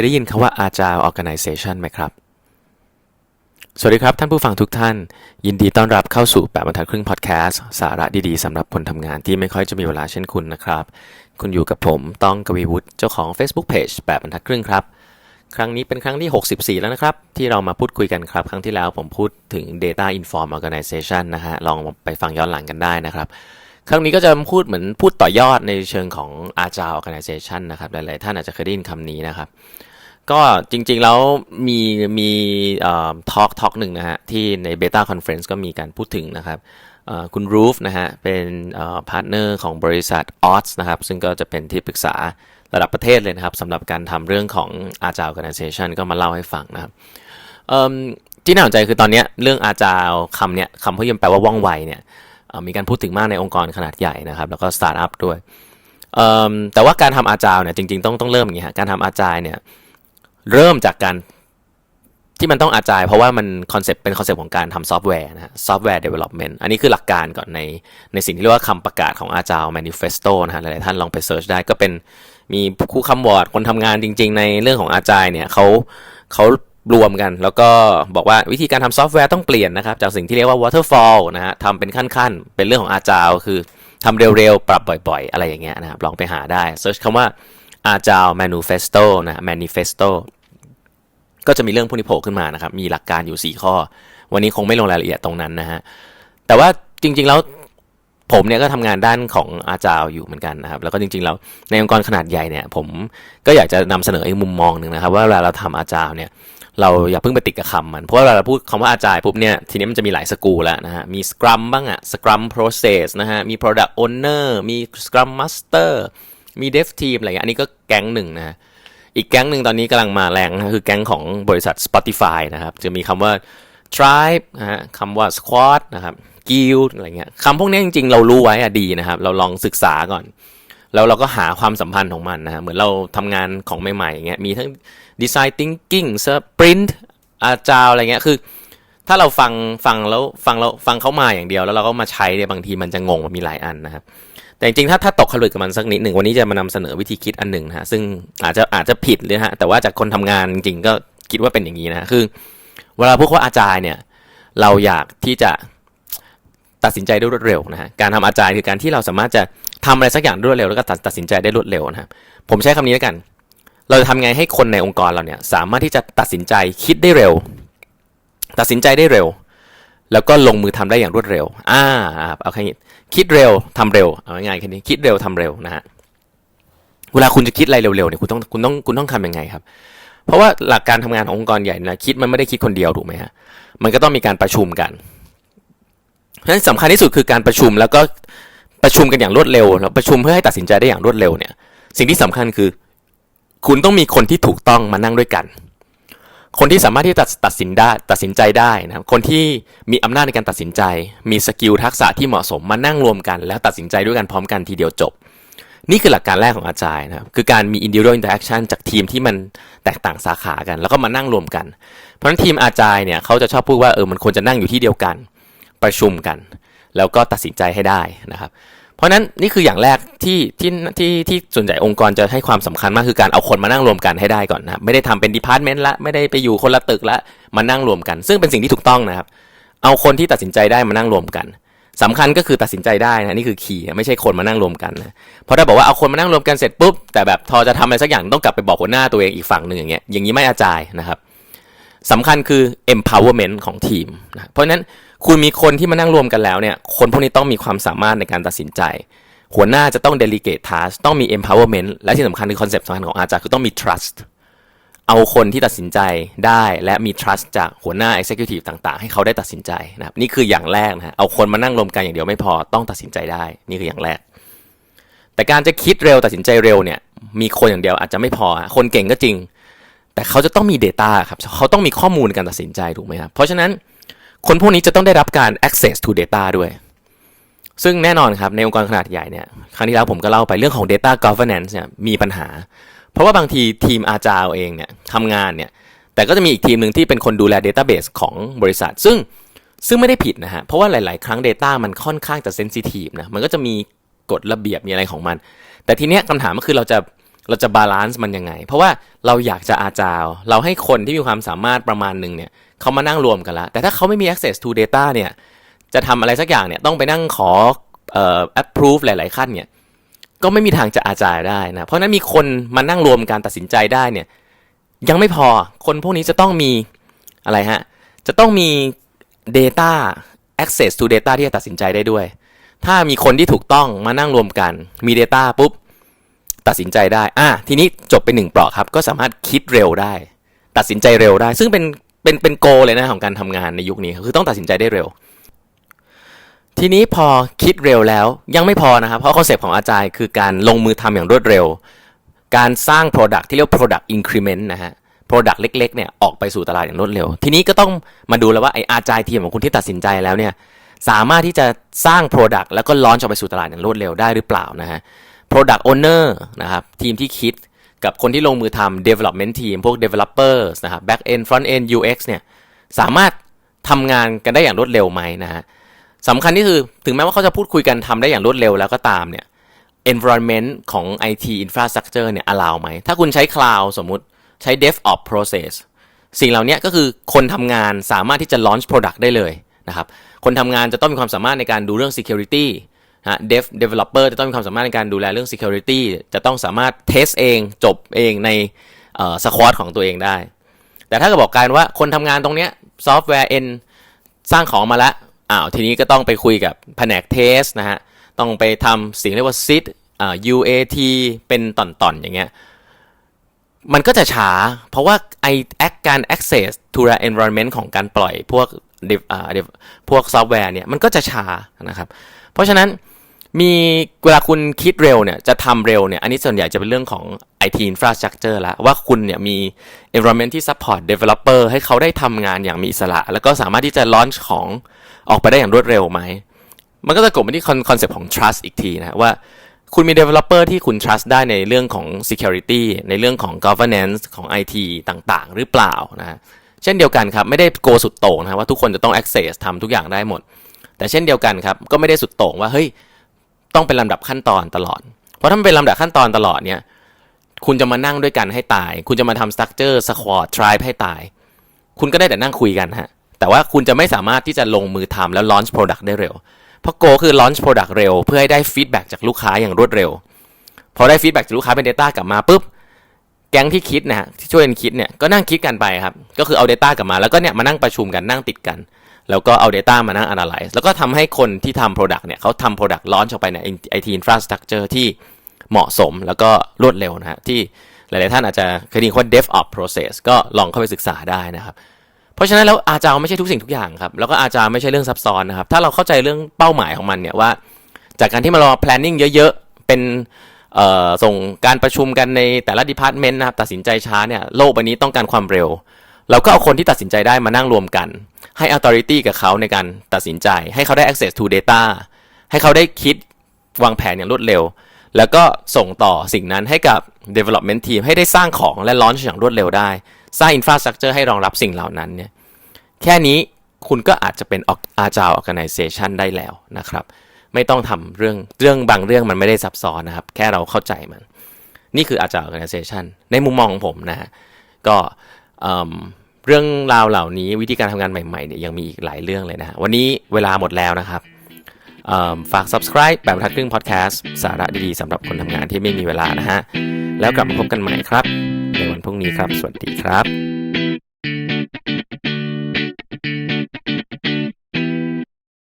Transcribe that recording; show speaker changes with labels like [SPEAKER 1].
[SPEAKER 1] ยได้ยินคำว่า Agile Organization ไหมครับ สวัสดีครับท่านผู้ฟังทุกท่าน ยินดีต้อนรับเข้าสู่ 8บรรทัดครึ่งพอดแคสต์สาระดีๆสำหรับคนทำงานที่ไม่ค่อยจะมีเวลาเช่นคุณนะครับ คุณอยู่กับผมต้องกวีวุฒิเจ้าของ Facebook Page 8บรรทัดครึ่งครับ ครั้งนี้เป็นครั้งที่ 64 แล้วนะครับ ที่เรามาพูดคุยกันครับ ครั้งที่แล้วผมพูดถึง Data Inform Organization นะฮะลองไปฟังย้อนหลังกันได้นะครับครั้งนี้ก็จะพูดเหมือนพูดต่อยอดในเชิงของ Agile Organization นะครับ หลาย ๆ ท่านอาจจะเคยได้ยินคำนี้นะครับ ก็จริงๆแล้วมีมีทอล์กทอล์กหนึ่งนะฮะ ที่ใน Beta Conference ก็มีการพูดถึงนะครับคุณรูฟนะฮะ เป็นพาร์ทเนอร์ของบริษัท o t s นะครับ ซึ่งก็จะเป็นที่ปรึกษาระดับประเทศเลยนะครับสำหรับการทำเรื่องของ Agile Organization ก็มาเล่าให้ฟังนะครับที่น่าสนใจคือตอนนี้เรื่อง Agile คำเนี้ยคำพยมแปลว่าว่องไวเนี่ยมีการพูดถึงมากในองค์กรขนาดใหญ่นะครับ แล้วก็สตาร์ทอัพด้วยแต่ว่าการทำ Agile เนี่ยจริงๆต้องต้องเริ่มอย่างนี้ฮะการทำ Agile เนี่ย เริ่มจากการที่มันต้องอาจายเพราะว่ามันคอนเซปต์เป็นคอนเซปต์ของการทำซอฟต์แวร์นะฮะซอฟต์แวร์เดเวล็อปเมนต์อันนี้คือหลักการก่อนในในสิ่งที่เรียกว่าคำประกาศของ Agile Manifesto นะฮะหลายๆท่านลองไปเซิร์ชได้ก็เป็นมีคู่คำวอร์ดคนทำงานจริง ๆ ในเรื่องของ Agile เนี่ยเขาเขารวมกัน แล้วก็บอกว่าวิธีการทำซอฟต์แวร์ต้องเปลี่ยนนะครับ จากสิ่งที่เรียกว่า waterfall นะฮะทำเป็นขั้นๆ เป็นเรื่องของ Agile คือทำเร็วๆ ปรับบ่อยๆ อะไรอย่างเงี้ยนะครับลองไปหาได้เซิร์ชคำว่า Agile Manifesto นะ Manifesto ก็จะมีเรื่องพวกนี้โผล่ขึ้นมานะครับ มีหลักการอยู่ 4 ข้อ วันนี้คงไม่ลงรายละเอียดตรงนั้นนะฮะ แต่ว่าจริง ๆ แล้วผมเนี่ยก็ทำงานด้านของอาจารย์อยู่เหมือนกันนะครับ แล้วก็จริงๆแล้วในองค์กรขนาดใหญ่เนี่ย ผมก็อยากจะนำเสนออีกมุมมองหนึ่งนะครับ ว่าเวลาเราทำอาจารย์เนี่ย เราอย่าเพิ่งไปติดกับคำมัน เพราะเวลาเราพูดคำว่าอาจารย์ปุ๊บเนี่ย ทีนี้มันจะมีหลายสกูแล้วนะฮะ มี Scrum บ้างอะ Scrum Process นะฮะ มี Product Owner มี Scrum Master มี Dev Team อะไรอย่างเงี้ยอันนี้ก็แก๊งหนึ่งนะฮะอีกแก๊งหนึ่งตอนนี้กำลังมาแรงนะคือแก๊งของบริษัท Spotify นะครับ จะมีคำว่า tribe นะฮะคำว่า squad นะครับ guild อะไรเงี้ยคำพวกนี้จริงๆ เรารู้ไว้อะดีนะครับ เราลองศึกษาก่อน แล้วเราก็หาความสัมพันธ์ของมันนะฮะเหมือนเราทำงานของใหม่ๆอย่างเงี้ยมีทั้ง design thinking sprint agile อะไรเงี้ยคือ ถ้าเราฟังฟังแล้วฟังแล้วฟังเขามาอย่างเดียว แล้วเราก็มาใช้เนี่ยบางทีมันจะงงมันมีหลายอันนะครับ แต่จริงๆถ้าถ้าตกผลึกกับมันสักนิดหนึ่งวันนี้จะมานำเสนอวิธีคิดอันหนึ่งนะฮะซึ่งอาจจะอาจจะผิดเลยฮะแต่ว่าจากคนทำงานจริงๆก็คิดว่าเป็นอย่างนี้นะคือ เวลาพวกว่าอาจารย์เนี่ยเราอยากที่จะตัดสินใจได้รวดเร็วนะฮะการทำอาจารย์คือการที่เราสามารถจะทำอะไรสักอย่างรวดเร็วแล้วก็ตัดตัดสินใจได้รวดเร็วนะครับผมใช้คำนี้แล้วกัน เราจะทำไงให้คนในองค์กรเราเนี่ยสามารถที่จะตัดสินใจคิดได้เร็ว ตัดสินใจได้เร็ว แล้วก็ลงมือทำได้อย่างรวดเร็ว อ่าเอาแค่นี้คิดเร็วทำเร็ว เอาง่ายๆแค่นี้คิดเร็วทำเร็วนะฮะ เวลาคุณจะคิดอะไรเร็วๆเนี่ยคุณต้องคุณต้องคุณต้องทำยังไงครับ เพราะว่าหลักการทำงานขององค์กรใหญ่นะคิดมันไม่ได้คิดคนเดียวถูกไหมฮะ มันก็ต้องมีการประชุมกัน เพราะฉะนั้นสำคัญที่สุดคือการประชุมแล้วก็ประชุมกันอย่างรวดเร็วแล้วประชุมเพื่อให้ตัดสินใจได้อย่างรวดเร็วเนี่ย สิ่งที่สำคัญคือ คุณต้องมีคนที่ถูกต้องมานั่งด้วยกัน คนที่สามารถที่จะตัดสินได้ตัดสินใจได้นะครับคนที่มีอำนาจในการตัดสินใจ มีสกิลทักษะที่เหมาะสมมานั่งรวมกัน แล้วตัดสินใจด้วยกันพร้อมกันทีเดียวจบ นี่คือหลักการแรกของอาจารย์นะครับคือการมี individual interaction จากทีมที่มันแตกต่างสาขากัน แล้วก็มานั่งรวมกัน เพราะฉะนั้นทีมอาจารย์เนี่ยเขาจะชอบพูดว่าเออมันควรจะนั่งอยู่ที่เดียวกัน ประชุมกัน แล้วก็ตัดสินใจให้ได้นะครับ เพราะนั้นนี่คืออย่างแรกที่ที่ที่ที่ส่วนใหญ่องค์กรจะให้ความสำคัญมากคือการเอาคนมานั่งรวมกันให้ได้ก่อนนะไม่ได้ทำเป็นดีพาร์ตเมนต์ละไม่ได้ไปอยู่คนละตึกละมานั่งรวมกัน ซึ่งเป็นสิ่งที่ถูกต้องนะครับ เอาคนที่ตัดสินใจได้มานั่งรวมกันสำคัญก็คือตัดสินใจได้นะนี่คือคีย์ไม่ใช่คนมานั่งรวมกันนะเพราะถ้าบอกว่าเอาคนมานั่งรวมกันเสร็จปุ๊บแต่แบบทอจะทำอะไรสักอย่างต้องกลับไปบอกหัวหน้าตัวเองอีกฝั่งหนึ่งอย่างเงี้ยอย่างนี้ไม่อาจายนะครับสำคัญคือ empowerment ของทีมนะเพราะฉะนั้น คุณมีคนที่มานั่งรวมกันแล้วเนี่ย คนพวกนี้ต้องมีความสามารถในการตัดสินใจ หัวหน้าจะต้อง delegate task ต้องมี empowerment และที่สำคัญคือคอนเซปต์สำคัญของอาจารย์คือต้องมี trust เอาคนที่ตัดสินใจได้และมี trust จากหัวหน้า executive ต่างๆ ให้เขาได้ตัดสินใจนะครับนี่คืออย่างแรกนะฮะเอาคนมานั่งรวมกันอย่างเดียวไม่พอต้องตัดสินใจได้ นี่คืออย่างแรก แต่การจะคิดเร็วตัดสินใจเร็วเนี่ยมีคนอย่างเดียวอาจจะไม่พอ คนเก่งก็จริง แต่เขาจะต้องมี Data ครับเขาต้องมีข้อมูลในการตัดสินใจถูกไหมครับเพราะฉะนั้น คนพวกนี้จะต้องได้รับการ access to data ด้วย ซึ่งแน่นอนครับในองค์กรขนาดใหญ่เนี่ย ครั้งที่แล้วผมก็เล่าไปเรื่องของ data governance เนี่ยมีปัญหา เพราะว่าบางทีทีมอาจารย์เองเนี่ยทำงานเนี่ย แต่ก็จะมีอีกทีมหนึ่งที่เป็นคนดูแล database ของบริษัท ซึ่งซึ่งไม่ได้ผิดนะฮะ เพราะว่าหลาย ๆ ครั้ง Data มันค่อนข้างจะเซนซิทีฟนะ มันก็จะมีกฎระเบียบมีอะไรของมัน แต่ทีเนี้ยคำถามก็คือเราจะ เราจะบาลานซ์มันยังไง เพราะว่าเราอยากจะอาจาว เราให้คนที่มีความสามารถประมาณหนึ่งเนี่ยเขามานั่งรวมกันละ แต่ถ้าเขาไม่มี access to data เนี่ยจะทำอะไรสักอย่างเนี่ยต้องไปนั่งขอเอ่อ approve หลาย ๆ ขั้นเนี่ยก็ไม่มีทางจะอาจายได้นะ เพราะฉะนั้นมีคนมานั่งรวมการตัดสินใจได้เนี่ยยังไม่พอคนพวกนี้จะต้องมีอะไรฮะ จะต้องมี data access to data ที่จะตัดสินใจได้ด้วย ถ้ามีคนที่ถูกต้องมานั่งรวมกันมี Data ปุ๊บ ตัดสินใจได้อะทีนี้จบไปหนึ่งเปราะครับ ก็สามารถคิดเร็วได้ ตัดสินใจเร็วได้ ซึ่งเป็นเป็นเป็นโกเลยนะของการทำงานในยุคนี้คือต้องตัดสินใจได้เร็ว ทีนี้พอคิดเร็วแล้วยังไม่พอนะครับ เพราะคอนเซปต์ของอาจารย์คือการลงมือทำอย่างรวดเร็ว การสร้าง Product ที่เรียกว่า Product Increment นะฮะ Product เล็กๆเนี่ยออกไปสู่ตลาดอย่างรวดเร็ว ทีนี้ก็ต้องมาดูแล้วว่าไออาจารย์ทีมของคุณที่ตัดสินใจแล้วเนี่ยสามารถที่จะสร้าง Product แล้วก็ล้อนออกไปสู่ตลาดอย่างรวดเร็วได้หรือเปล่านะฮะ Product Owner นะครับทีมที่คิดกับคนที่ลงมือทำ Development Team พวก Developers นะครับ Back End Front End UX เนี่ยสามารถทำงานกันได้อย่างรวดเร็วไหมนะฮะสำคัญที่คือถึงแม้ว่าเขาจะพูดคุยกันทำได้อย่างรวดเร็วแล้วก็ตามเนี่ย environment ของ IT infrastructure เนี่ย allow ไหม ถ้าคุณใช้ cloud สมมุติใช้ DevOps process สิ่งเหล่านี้ก็คือคนทำงานสามารถที่จะ launch product ได้เลยนะครับ คนทำงานจะต้องมีความสามารถในการดูเรื่อง security นะ dev developer จะต้องมีความสามารถในการดูแลเรื่อง security จะต้องสามารถ test เองจบเองในเอ่อ squad ของตัวเองได้ แต่ถ้าเกิดบอกกันว่าคนทำงานตรงเนี้ยซอฟต์แวร์ N สร้างของมาแล้วอ้าวทีนี้ก็ต้องไปคุยกับแผนกเทสนะฮะ ต้องไปทำสิ่งเรียกว่า SIT อ่า UAT เป็นตอนๆ อย่างเงี้ยมันก็จะช้า เพราะว่าไอแอคการ access to the environment ของการปล่อยพวกพวกซอฟต์แวร์เนี่ยมันก็จะช้านะครับ เพราะฉะนั้น มีเวลาคุณคิดเร็วเนี่ยจะทำเร็วเนี่ยอันนี้ส่วนใหญ่จะเป็นเรื่องของ IT infrastructure แล้วว่าคุณเนี่ยมี environment ที่ support developer ให้เขาได้ทำงานอย่างมีอิสระ แล้วก็สามารถที่จะ launch ของออกไปได้อย่างรวดเร็วไหม มันก็จะกลบไปที่คอนเซปต์ของ trust อีกทีนะว่าคุณมี developer ที่คุณ trust ได้ในเรื่องของ security ในเรื่องของ governance ของ IT ต่างๆ หรือเปล่านะฮะเช่นเดียวกันครับ ไม่ได้โกสุดโต่งนะว่าทุกคนจะต้อง access ทำทุกอย่างได้หมด แต่เช่นเดียวกันครับก็ไม่ได้สุดโต่งว่าเฮ้ย ต้องเป็นลำดับขั้นตอนตลอด เพราะถ้ามันเป็นลำดับขั้นตอนตลอดเนี่ย คุณจะมานั่งด้วยกันให้ตาย คุณจะมาทำ structure squad tribe ให้ตาย คุณก็ได้แต่นั่งคุยกันฮะ แต่ว่าคุณจะไม่สามารถที่จะลงมือทำแล้ว launch product ได้เร็ว เพราะ Go คือ launch product เร็ว เพื่อให้ได้ feedback จากลูกค้าอย่างรวดเร็ว พอได้ feedback จากลูกค้าเป็น data กลับมาปุ๊บ แก๊งที่คิดนะฮะที่ช่วยกันคิดเนี่ย ก็นั่งคิดกันไปครับ ก็คือเอา data กลับมา แล้วก็เนี่ยมานั่งประชุมกันนั่งติดกัน แล้วก็เอา Data มานั่ง analyze แล้วก็ทำให้คนที่ทำ product เนี่ยเขาทำ product launch ออกไปใน IT infrastructure ที่เหมาะสมแล้วก็รวดเร็วนะฮะที่หลาย ๆ ท่านอาจจะเคยได้ยินว่า DevOps process ก็ลองเข้าไปศึกษาได้นะครับ เพราะฉะนั้นแล้วอาจารย์ไม่ใช่ทุกสิ่งทุกอย่างครับ แล้วก็อาจารย์ไม่ใช่เรื่องซับซ้อนนะครับ ถ้าเราเข้าใจเรื่องเป้าหมายของมันเนี่ยว่า จากการที่มารอ planning เยอะ ๆ เป็นส่งการประชุมกันในแต่ละ department นะครับ ตัดสินใจช้าเนี่ย โลกใบนี้ต้องการความเร็ว เราก็เอาคนที่ตัดสินใจได้มานั่งรวมกัน ให้ authority กับเขาในการตัดสินใจ ให้เขาได้ access to data ให้เขาได้คิดวางแผนอย่างรวดเร็ว แล้วก็ส่งต่อสิ่งนั้นให้กับ development team ให้ได้สร้างของและ launch อย่างรวดเร็วได้ สร้าง infrastructure ให้รองรับสิ่งเหล่านั้นเนี่ยแค่นี้คุณก็อาจจะเป็น agile organization ได้แล้วนะครับ ไม่ต้องทำเรื่องเรื่องบางเรื่องมันไม่ได้ซับซ้อนนะครับ แค่เราเข้าใจมัน นี่คือ agile organization ในมุมมองของผมนะฮะก็ เรื่องราวเหล่านี้วิธีการทำงานใหม่ๆเนี่ยยังมีอีกหลายเรื่องเลยนะฮะวันนี้เวลาหมดแล้วนะครับฝาก subscribe แบบทัดครึ่ง podcast สาระดีๆสำหรับคนทำงานที่ไม่มีเวลานะฮะ แล้วกลับมาพบกันใหม่ครับ ในวันพรุ่งนี้ครับ สวัสดีครับ